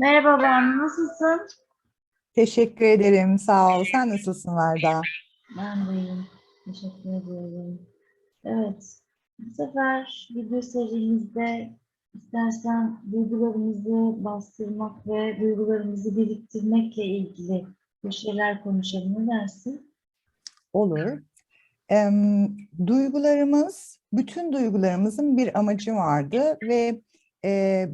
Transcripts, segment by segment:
Merhaba ben, nasılsın? Teşekkür ederim. Sağ ol. Sen nasılsın Verda? Ben de iyiyim. Teşekkür ederim. Evet, bu sefer video serimizde istersen duygularımızı bastırmak ve duygularımızı biriktirmekle ilgili bir şeyler konuşalım. Ne dersin? Olur. Duygularımız, bütün duygularımızın bir amacı vardı ve e,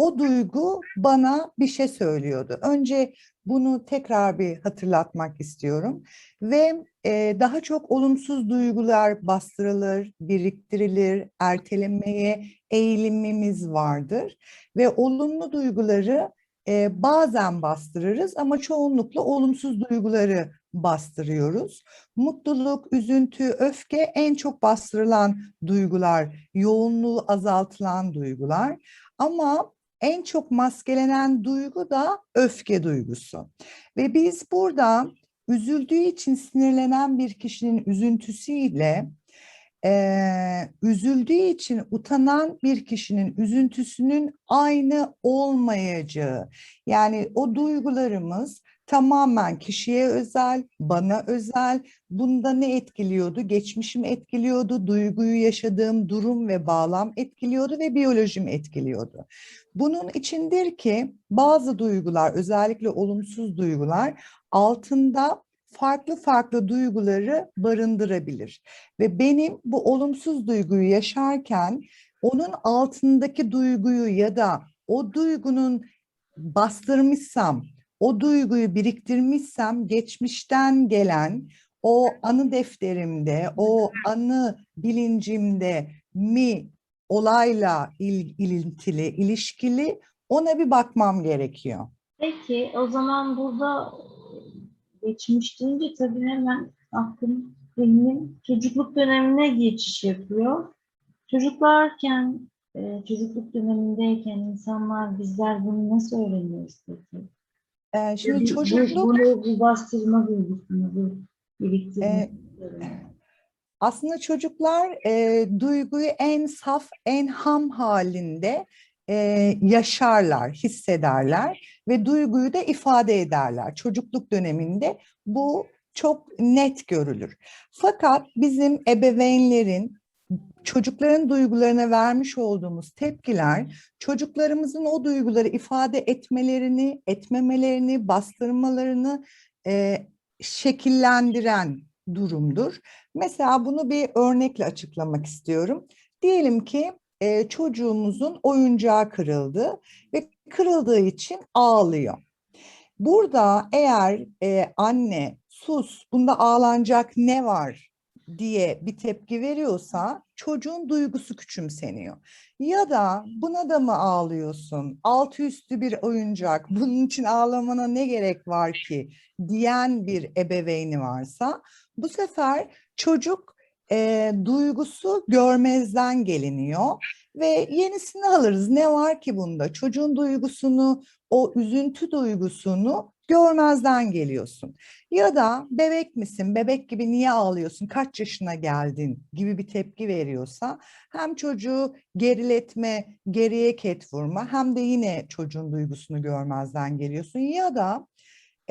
o duygu bana bir şey söylüyordu. Önce bunu tekrar bir hatırlatmak istiyorum ve e, daha çok olumsuz duygular bastırılır, biriktirilir, ertelemeye eğilimimiz vardır ve olumlu duyguları e, bazen bastırırız ama çoğunlukla olumsuz duyguları bastırıyoruz. Mutluluk, üzüntü, öfke en çok bastırılan duygular, yoğunluğu azaltılan duygular. Ama en çok maskelenen duygu da öfke duygusu. Ve biz burada üzüldüğü için sinirlenen bir kişinin üzüntüsüyle eee, üzüldüğü için utanan bir kişinin üzüntüsünün aynı olmayacağı. Yani o duygularımız tamamen kişiye özel, bana özel. Bunda ne etkiliyordu? Geçmişim etkiliyordu, duyguyu yaşadığım durum ve bağlam etkiliyordu ve biyolojim etkiliyordu. Bunun içindir ki bazı duygular, özellikle olumsuz duygular altında farklı farklı duyguları barındırabilir. Ve benim bu olumsuz duyguyu yaşarken onun altındaki duyguyu ya da o duygunun bastırmışsam, o duyguyu biriktirmişsem geçmişten gelen o anı defterimde, o anı bilincimde mi olayla il, ilintili, ilişkili ona bir bakmam gerekiyor. Peki, o zaman burada geçmiş deyince tabii hemen aklım benim çocukluk dönemine geçiş yapıyor. Çocuklarken, e, çocukluk dönemindeyken insanlar bizler bunu nasıl öğreniyoruz peki? Ee, şimdi çocukluk Bu, bunu, bu bastırma duygusunu, bu biriktirme. Ee, aslında çocuklar e, duyguyu en saf, en ham halinde e, yaşarlar, hissederler ve duyguyu da ifade ederler. Çocukluk döneminde bu çok net görülür. Fakat bizim ebeveynlerin çocukların duygularına vermiş olduğumuz tepkiler çocuklarımızın o duyguları ifade etmelerini, etmemelerini, bastırmalarını e, şekillendiren durumdur. Mesela bunu bir örnekle açıklamak istiyorum. Diyelim ki e, çocuğumuzun oyuncağı kırıldı ve kırıldığı için ağlıyor. Burada eğer e, anne sus bunda ağlanacak ne var diye bir tepki veriyorsa çocuğun duygusu küçümseniyor. Ya da buna da mı ağlıyorsun? Altı üstü bir oyuncak. Bunun için ağlamana ne gerek var ki? diyen bir ebeveyni varsa bu sefer çocuk e, duygusu görmezden geliniyor ve yenisini alırız. Ne var ki bunda? Çocuğun duygusunu, o üzüntü duygusunu görmezden geliyorsun. Ya da bebek misin, bebek gibi niye ağlıyorsun, kaç yaşına geldin gibi bir tepki veriyorsa hem çocuğu geriletme, geriye ket vurma hem de yine çocuğun duygusunu görmezden geliyorsun. Ya da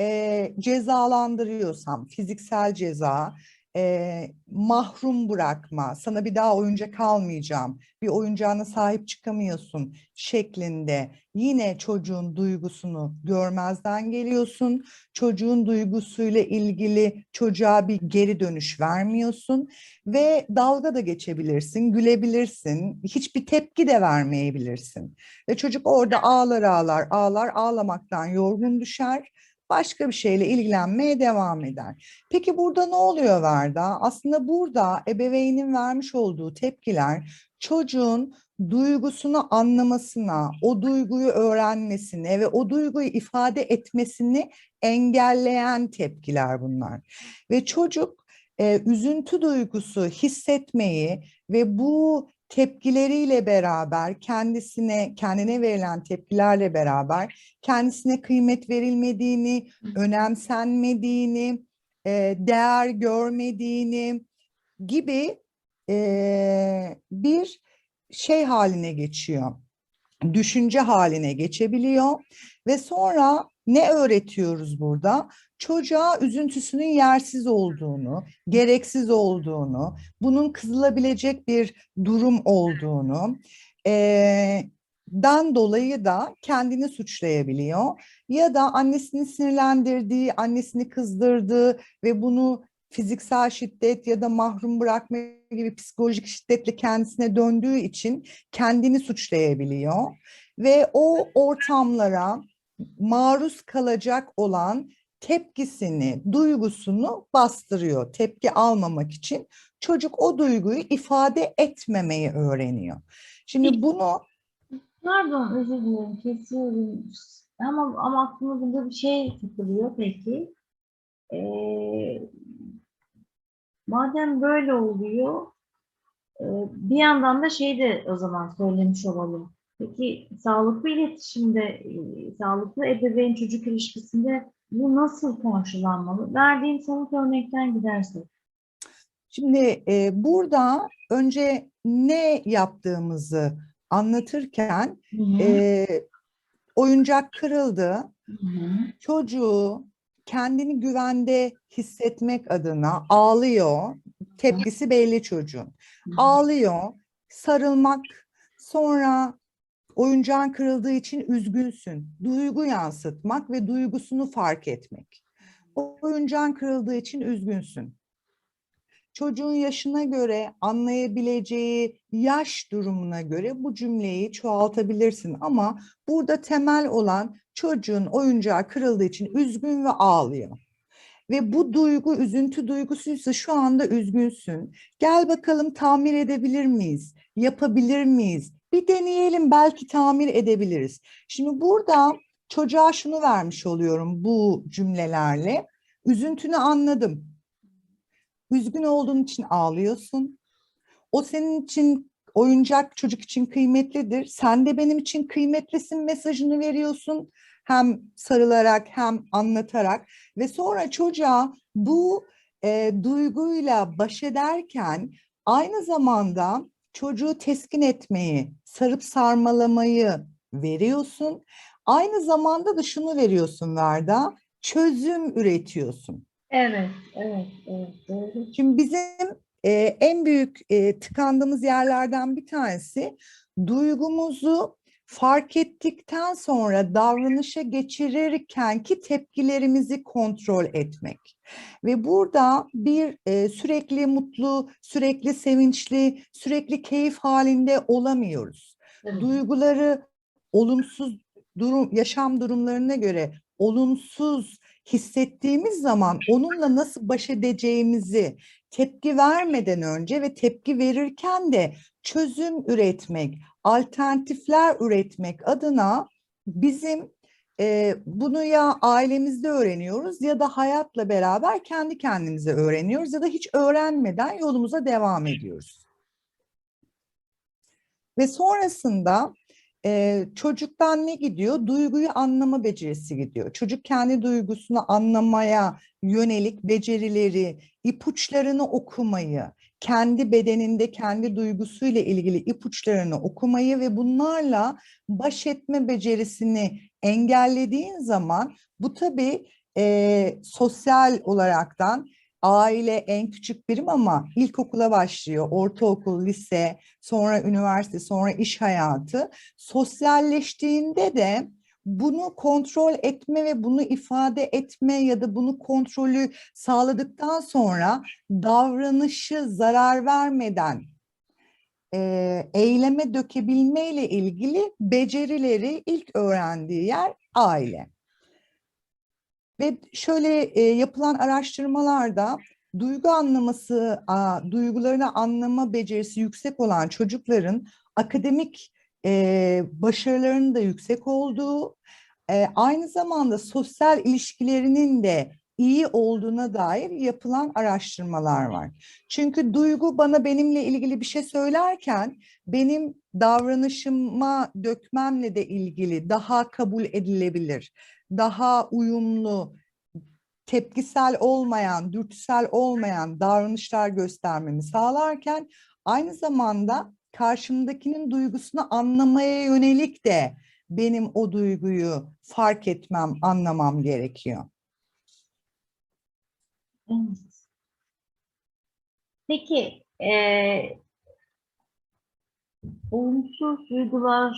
e, cezalandırıyorsam, fiziksel ceza, e, mahrum bırakma, sana bir daha oyuncak almayacağım, bir oyuncağına sahip çıkamıyorsun şeklinde yine çocuğun duygusunu görmezden geliyorsun. Çocuğun duygusuyla ilgili çocuğa bir geri dönüş vermiyorsun ve dalga da geçebilirsin, gülebilirsin, hiçbir tepki de vermeyebilirsin. Ve çocuk orada ağlar ağlar ağlar ağlamaktan yorgun düşer başka bir şeyle ilgilenmeye devam eder. Peki burada ne oluyor Verda? Aslında burada ebeveynin vermiş olduğu tepkiler çocuğun duygusunu anlamasına, o duyguyu öğrenmesine ve o duyguyu ifade etmesini engelleyen tepkiler bunlar. Ve çocuk e, üzüntü duygusu hissetmeyi ve bu tepkileriyle beraber kendisine kendine verilen tepkilerle beraber kendisine kıymet verilmediğini, önemsenmediğini, e, değer görmediğini gibi e, bir şey haline geçiyor. Düşünce haline geçebiliyor ve sonra ne öğretiyoruz burada? Çocuğa üzüntüsünün yersiz olduğunu, gereksiz olduğunu, bunun kızılabilecek bir durum olduğunu, eee, dan dolayı da kendini suçlayabiliyor ya da annesini sinirlendirdiği, annesini kızdırdığı ve bunu fiziksel şiddet ya da mahrum bırakma gibi psikolojik şiddetle kendisine döndüğü için kendini suçlayabiliyor ve o ortamlara maruz kalacak olan tepkisini, duygusunu bastırıyor. Tepki almamak için çocuk o duyguyu ifade etmemeyi öğreniyor. Şimdi bunu Pardon özür dilerim kesiyorum. Ama, ama aklıma burada bir şey takılıyor peki. Ee, madem böyle oluyor e, bir yandan da şey de o zaman söylemiş olalım. Peki sağlıklı iletişimde, e, sağlıklı ebeveyn çocuk ilişkisinde bu nasıl karşılanmalı? Verdiğim somut örnekten gidersek. Şimdi e, burada önce ne yaptığımızı anlatırken Hı hı, e, oyuncak kırıldı. hı hı. Çocuğu kendini güvende hissetmek adına ağlıyor. Tepkisi belli çocuğun. Ağlıyor, sarılmak, sonra oyuncağın kırıldığı için üzgünsün. Duygu yansıtmak ve duygusunu fark etmek. Oyuncağın kırıldığı için üzgünsün. Çocuğun yaşına göre anlayabileceği yaş durumuna göre bu cümleyi çoğaltabilirsin ama burada temel olan çocuğun oyuncağı kırıldığı için üzgün ve ağlıyor. Ve bu duygu üzüntü duygusuysa şu anda üzgünsün. Gel bakalım tamir edebilir miyiz? Yapabilir miyiz? Bir deneyelim belki tamir edebiliriz. Şimdi burada çocuğa şunu vermiş oluyorum bu cümlelerle. Üzüntünü anladım. Üzgün olduğun için ağlıyorsun. O senin için oyuncak çocuk için kıymetlidir. Sen de benim için kıymetlisin mesajını veriyorsun. Hem sarılarak hem anlatarak ve sonra çocuğa bu e, duyguyla baş ederken aynı zamanda çocuğu teskin etmeyi, sarıp sarmalamayı veriyorsun. Aynı zamanda da şunu veriyorsun Verda, çözüm üretiyorsun. Evet, evet, evet, doğru. Şimdi bizim e, en büyük e, tıkandığımız yerlerden bir tanesi duygumuzu fark ettikten sonra davranışa geçirirken ki tepkilerimizi kontrol etmek. Ve burada bir e, sürekli mutlu, sürekli sevinçli, sürekli keyif halinde olamıyoruz. Evet. Duyguları olumsuz durum, yaşam durumlarına göre olumsuz hissettiğimiz zaman onunla nasıl baş edeceğimizi tepki vermeden önce ve tepki verirken de çözüm üretmek, alternatifler üretmek adına bizim e, bunu ya ailemizde öğreniyoruz ya da hayatla beraber kendi kendimize öğreniyoruz ya da hiç öğrenmeden yolumuza devam ediyoruz. Ve sonrasında e, çocuktan ne gidiyor? Duyguyu anlama becerisi gidiyor. Çocuk kendi duygusunu anlamaya yönelik becerileri, ipuçlarını okumayı, kendi bedeninde kendi duygusuyla ilgili ipuçlarını okumayı ve bunlarla baş etme becerisini engellediğin zaman bu tabii e, sosyal olaraktan aile en küçük birim ama ilkokula başlıyor, ortaokul, lise, sonra üniversite, sonra iş hayatı. Sosyalleştiğinde de bunu kontrol etme ve bunu ifade etme ya da bunu kontrolü sağladıktan sonra davranışı zarar vermeden e, eyleme dökebilme ile ilgili becerileri ilk öğrendiği yer aile. Ve şöyle e, yapılan araştırmalarda duygu anlaması, a, duygularını anlama becerisi yüksek olan çocukların akademik e, başarılarının da yüksek olduğu, e, aynı zamanda sosyal ilişkilerinin de iyi olduğuna dair yapılan araştırmalar var. Çünkü duygu bana benimle ilgili bir şey söylerken benim davranışıma dökmemle de ilgili daha kabul edilebilir, daha uyumlu, tepkisel olmayan, dürtüsel olmayan davranışlar göstermemi sağlarken aynı zamanda karşımdakinin duygusunu anlamaya yönelik de benim o duyguyu fark etmem, anlamam gerekiyor. Peki, eee olumsuz duygular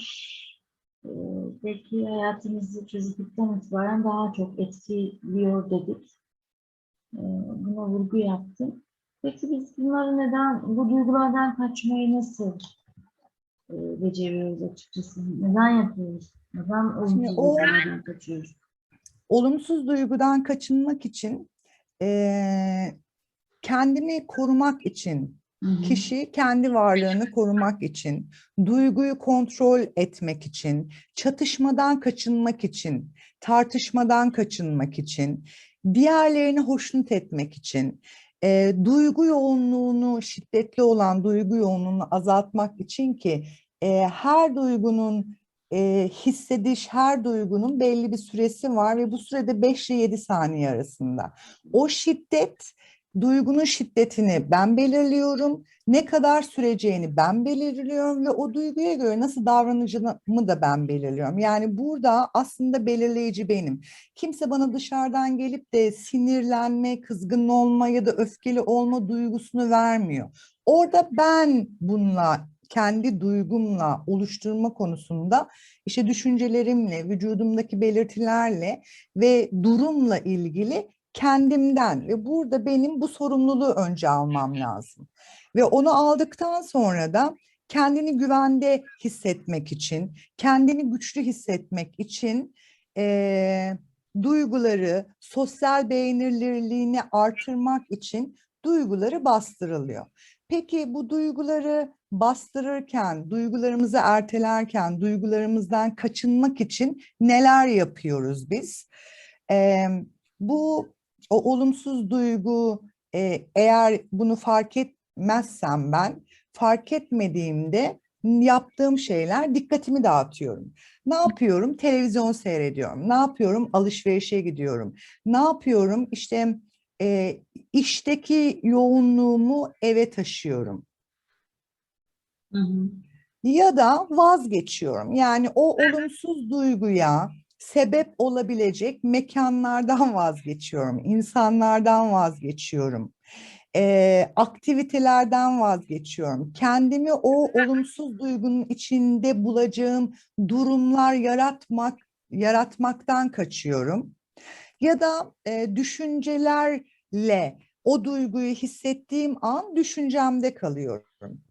belki hayatımızı çocukluktan itibaren daha çok etkiliyor dedik. Eee, buna vurgu yaptım. Peki biz bunları neden, bu duygulardan kaçmayı nasıl eee, beceriyoruz açıkçası? Neden yapıyoruz? Neden olumsuz o- duygulardan kaçıyoruz? olumsuz duygudan kaçınmak için eee, kendimi korumak için. Kişi kendi varlığını korumak için, duyguyu kontrol etmek için, çatışmadan kaçınmak için, tartışmadan kaçınmak için, diğerlerini hoşnut etmek için, eee, duygu yoğunluğunu, şiddetli olan duygu yoğunluğunu azaltmak için ki eee, her duygunun e, hissediş her duygunun belli bir süresi var ve bu sürede 5 ile 7 saniye arasında. O şiddet, duygunun şiddetini ben belirliyorum. Ne kadar süreceğini ben belirliyorum ve o duyguya göre nasıl davranacağımı da ben belirliyorum. Yani burada aslında belirleyici benim. Kimse bana dışarıdan gelip de sinirlenme, kızgın olma ya da öfkeli olma duygusunu vermiyor. Orada ben bununla kendi duygumla oluşturma konusunda işte düşüncelerimle, vücudumdaki belirtilerle ve durumla ilgili kendimden ve burada benim bu sorumluluğu önce almam lazım. Ve onu aldıktan sonra da kendini güvende hissetmek için, kendini güçlü hissetmek için eee, duyguları, sosyal beğenilirliğini artırmak için duyguları bastırılıyor. Peki bu duyguları bastırırken, duygularımızı ertelerken, duygularımızdan kaçınmak için neler yapıyoruz biz? Eee, bu o olumsuz duygu e, eğer bunu fark etmezsem ben, fark etmediğimde yaptığım şeyler dikkatimi dağıtıyorum. Ne yapıyorum? Televizyon seyrediyorum. Ne yapıyorum? Alışverişe gidiyorum. Ne yapıyorum? İşte e, işteki yoğunluğumu eve taşıyorum Hı hı. ya da vazgeçiyorum. Yani o olumsuz duyguya sebep olabilecek mekanlardan vazgeçiyorum, insanlardan vazgeçiyorum, eee, aktivitelerden vazgeçiyorum. Kendimi o olumsuz duygunun içinde bulacağım durumlar yaratmak yaratmaktan kaçıyorum. Ya da eee, düşüncelerle o duyguyu hissettiğim an düşüncemde kalıyorum.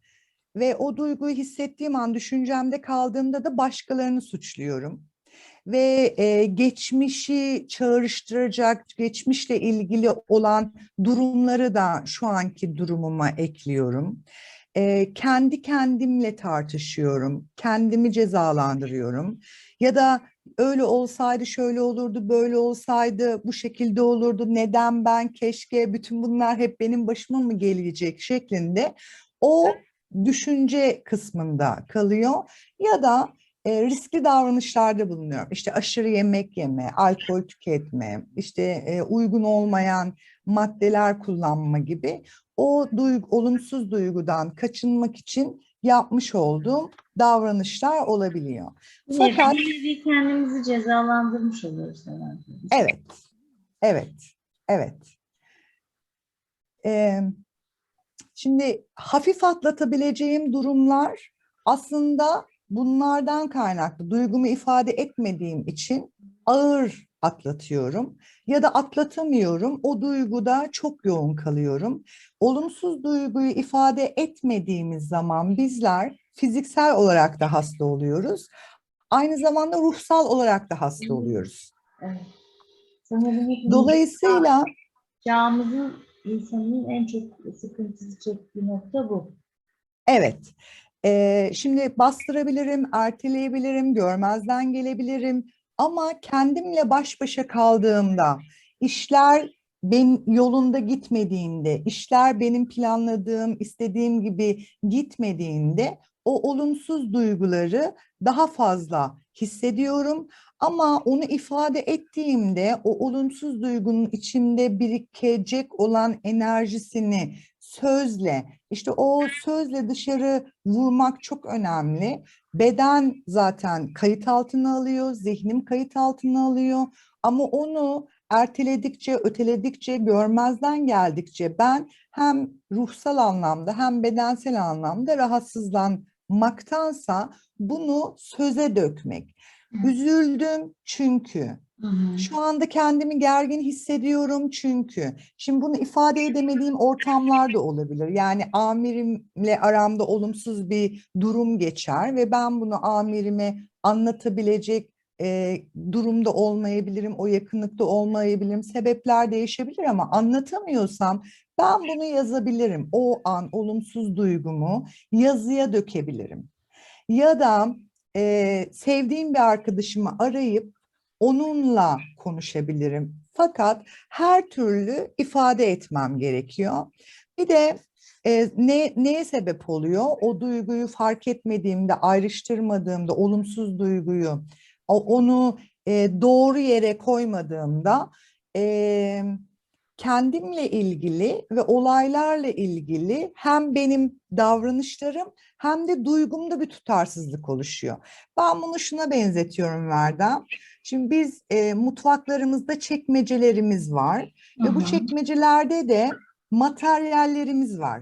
Ve o duyguyu hissettiğim an düşüncemde kaldığımda da başkalarını suçluyorum. Ve e, geçmişi çağrıştıracak, geçmişle ilgili olan durumları da şu anki durumuma ekliyorum. E, kendi kendimle tartışıyorum, kendimi cezalandırıyorum. Ya da öyle olsaydı şöyle olurdu, böyle olsaydı bu şekilde olurdu, neden ben, keşke, bütün bunlar hep benim başıma mı gelecek şeklinde o düşünce kısmında kalıyor ya da e, riskli davranışlarda bulunuyorum. İşte aşırı yemek yeme, alkol tüketme, işte e, uygun olmayan maddeler kullanma gibi o duygu, olumsuz duygudan kaçınmak için yapmış olduğum davranışlar olabiliyor. Fakat- nevi kendimizi cezalandırmış oluyoruz herhalde. Evet, evet, evet. Ee, şimdi hafif atlatabileceğim durumlar aslında bunlardan kaynaklı. Duygumu ifade etmediğim için ağır atlatıyorum ya da atlatamıyorum. O duyguda çok yoğun kalıyorum. Olumsuz duyguyu ifade etmediğimiz zaman bizler fiziksel olarak da hasta oluyoruz. Aynı zamanda ruhsal olarak da hasta oluyoruz. Evet. Dolayısıyla çağımızın insanın en çok sıkıntısı çektiği nokta bu. Evet. Eee, şimdi bastırabilirim, erteleyebilirim, görmezden gelebilirim. Ama kendimle baş başa kaldığımda, işler benim yolunda gitmediğinde, işler benim planladığım, istediğim gibi gitmediğinde o olumsuz duyguları daha fazla hissediyorum ama onu ifade ettiğimde o olumsuz duygunun içimde birikecek olan enerjisini sözle işte o sözle dışarı vurmak çok önemli. Beden zaten kayıt altına alıyor, zihnim kayıt altına alıyor ama onu erteledikçe, öteledikçe, görmezden geldikçe ben hem ruhsal anlamda hem bedensel anlamda rahatsızlanmaktansa bunu söze dökmek. Üzüldüm çünkü. Şu anda kendimi gergin hissediyorum çünkü. Şimdi bunu ifade edemediğim ortamlar da olabilir. Yani amirimle aramda olumsuz bir durum geçer ve ben bunu amirime anlatabilecek e, durumda olmayabilirim, o yakınlıkta olmayabilirim. Sebepler değişebilir ama anlatamıyorsam ben bunu yazabilirim. O an olumsuz duygumu yazıya dökebilirim. Ya da e, sevdiğim bir arkadaşımı arayıp onunla konuşabilirim. Fakat her türlü ifade etmem gerekiyor. Bir de e, ne neye sebep oluyor? O duyguyu fark etmediğimde, ayrıştırmadığımda, olumsuz duyguyu, onu e, doğru yere koymadığımda e, kendimle ilgili ve olaylarla ilgili hem benim davranışlarım hem de duygumda bir tutarsızlık oluşuyor. Ben bunu şuna benzetiyorum Verda. Şimdi biz e, mutfaklarımızda çekmecelerimiz var ve Hı bu çekmecelerde de materyallerimiz var.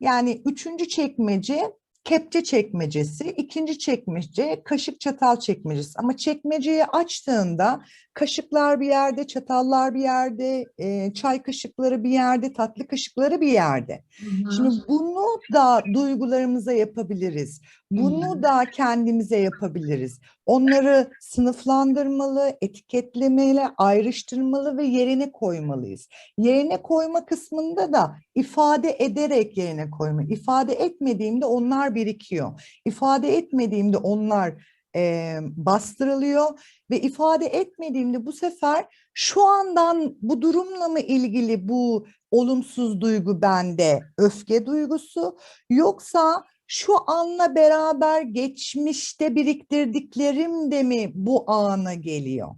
Yani üçüncü çekmece kepçe çekmecesi, ikinci çekmece kaşık çatal çekmecesi. Ama çekmeceyi açtığında kaşıklar bir yerde, çatallar bir yerde, e, çay kaşıkları bir yerde, tatlı kaşıkları bir yerde. Hı hı. Şimdi bunu da duygularımıza yapabiliriz. Bunu Hı. da kendimize yapabiliriz. Onları sınıflandırmalı, etiketlemeli, ayrıştırmalı ve yerine koymalıyız. Yerine koyma kısmında da ifade ederek yerine koyma. İfade etmediğimde onlar birikiyor. İfade etmediğimde onlar eee, bastırılıyor ve ifade etmediğimde bu sefer şu andan bu durumla mı ilgili bu olumsuz duygu bende öfke duygusu yoksa şu anla beraber geçmişte biriktirdiklerim de mi bu ana geliyor?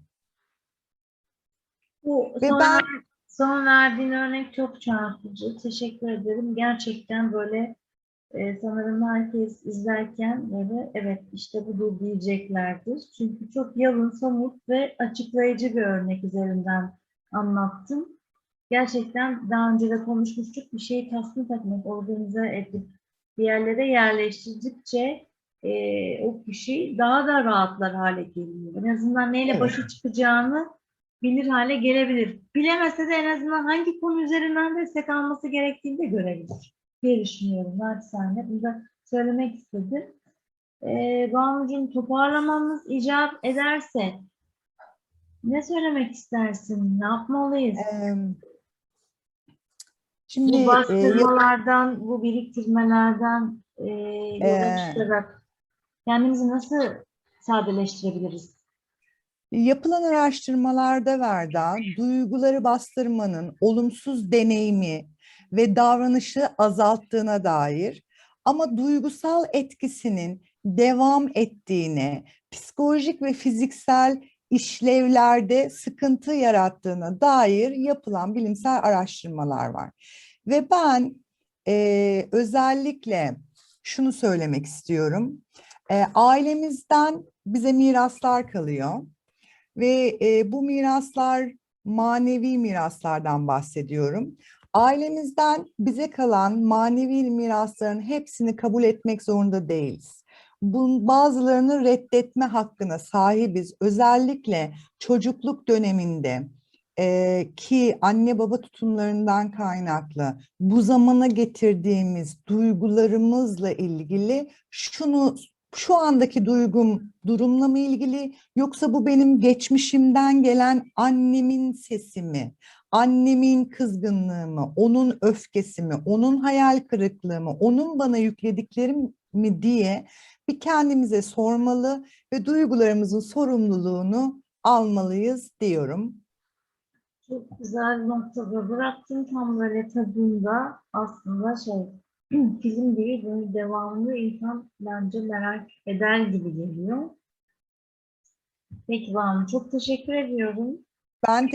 Bu Ve son, ben son verdiğin örnek çok çarpıcı. Teşekkür ederim. Gerçekten böyle e, sanırım herkes izlerken böyle evet işte budur diyeceklerdir. Çünkü çok yalın, somut ve açıklayıcı bir örnek üzerinden anlattın. Gerçekten daha önce de konuşmuştuk. Bir şeyi tasnif etmek, organize edip bir yerlere yerleştirdikçe e, o kişi daha da rahatlar hale geliyor. En azından neyle Evet. başa çıkacağını bilir hale gelebilir. Bilemese de en azından hangi konu üzerinden destek alması gerektiğini de görebilir diye düşünüyorum. Naçizane bunu da söylemek istedim. Ee, Banucuğum toparlamamız icap ederse ne söylemek istersin? Ne yapmalıyız? em, şimdi bu e, bastırmalardan, bu biriktirmelerden e, yola Ee, çıkarak kendimizi nasıl sadeleştirebiliriz? Yapılan araştırmalarda Verda, duyguları bastırmanın olumsuz deneyimi ve davranışı azalttığına dair ama duygusal etkisinin devam ettiğine, psikolojik ve fiziksel işlevlerde sıkıntı yarattığına dair yapılan bilimsel araştırmalar var. Ve ben eee, özellikle şunu söylemek istiyorum. Eee, ailemizden bize miraslar kalıyor. Ve e, bu miraslar manevi miraslardan bahsediyorum. Ailemizden bize kalan manevi mirasların hepsini kabul etmek zorunda değiliz. Bunun bazılarını reddetme hakkına sahibiz. Özellikle çocukluk döneminde e, ki anne baba tutumlarından kaynaklı bu zamana getirdiğimiz duygularımızla ilgili şunu şu andaki duygum durumla mı ilgili yoksa bu benim geçmişimden gelen annemin sesi mi? Annemin kızgınlığı mı? Onun öfkesi mi? Onun hayal kırıklığı mı? Onun bana yüklediklerim mi diye bir kendimize sormalı ve duygularımızın sorumluluğunu almalıyız diyorum. Çok güzel noktada bıraktın tam böyle tadında aslında şey film gibi böyle devamlı insan bence merak eder gibi geliyor. Peki Banu çok teşekkür ediyorum. Ben